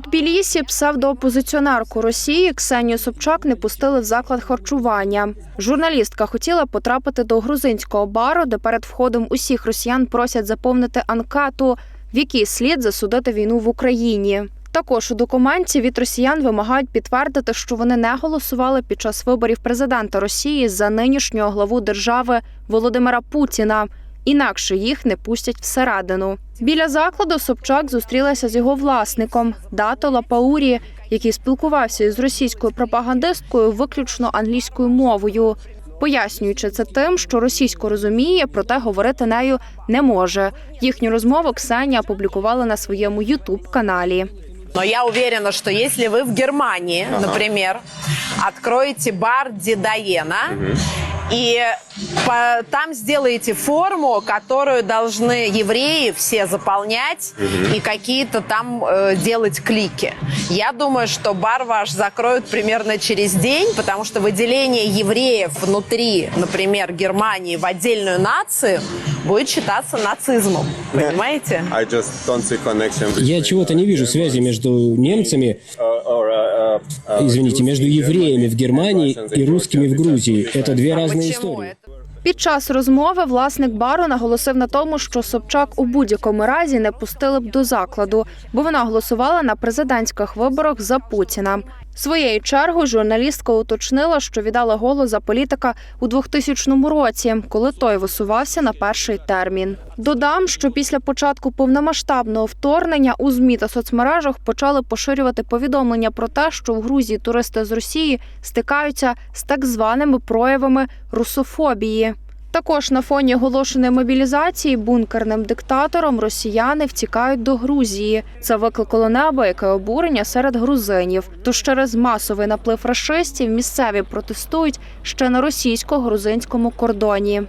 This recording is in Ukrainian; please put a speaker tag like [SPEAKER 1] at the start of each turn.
[SPEAKER 1] Тбілісі псевдоопозиціонерку Росії Ксенію Собчак не пустили в заклад харчування. Журналістка хотіла потрапити до грузинського бару, де перед входом усіх росіян просять заповнити анкету, в якій слід засудити війну в Україні. Також у документі від росіян вимагають підтвердити, що вони не голосували під час виборів президента Росії за нинішнього главу держави Володимира Путіна. Інакше їх не пустять всередину. Біля закладу Собчак зустрілася з його власником Дато Лапаурі, який спілкувався із російською пропагандисткою виключно англійською мовою, пояснюючи це тим, що російську розуміє, проте говорити нею не може. Їхню розмову Ксенія опублікувала на своєму ютуб каналі.
[SPEAKER 2] Но я уверена, что если вы в Германии, например, откроете бар Дидаена и по- там сделаете форму, которую должны евреи все заполнять и какие-то там э, делать клики. Я думаю, что бар ваш закроют примерно через день, потому что выделение евреев внутри, например, Германии в отдельную нацию будет считаться нацизмом. Понимаете?
[SPEAKER 3] Я чего-то не вижу связи между немцами,
[SPEAKER 4] uh,
[SPEAKER 3] извините, между евреями в Германии и русскими в Грузии. Это две разные истории.
[SPEAKER 1] Під час розмови власник бару наголосив на тому, що Собчак у будь-якому разі не пустили б до закладу, бо вона голосувала на президентських виборах за Путіна. Своєю чергою журналістка уточнила, що віддала голос за політика у 2000 році, коли той висувався на перший термін. Додам, що після початку повномасштабного вторгнення у змі та соцмережах почали поширювати повідомлення про те, що в Грузії туристи з Росії стикаються з так званими проявами русофобії. Також на фоні оголошеної мобілізації бункерним диктатором росіяни втікають до Грузії. Це викликало неабияке обурення серед грузинів. Тож через масовий наплив рашистів місцеві протестують ще на російсько-грузинському кордоні.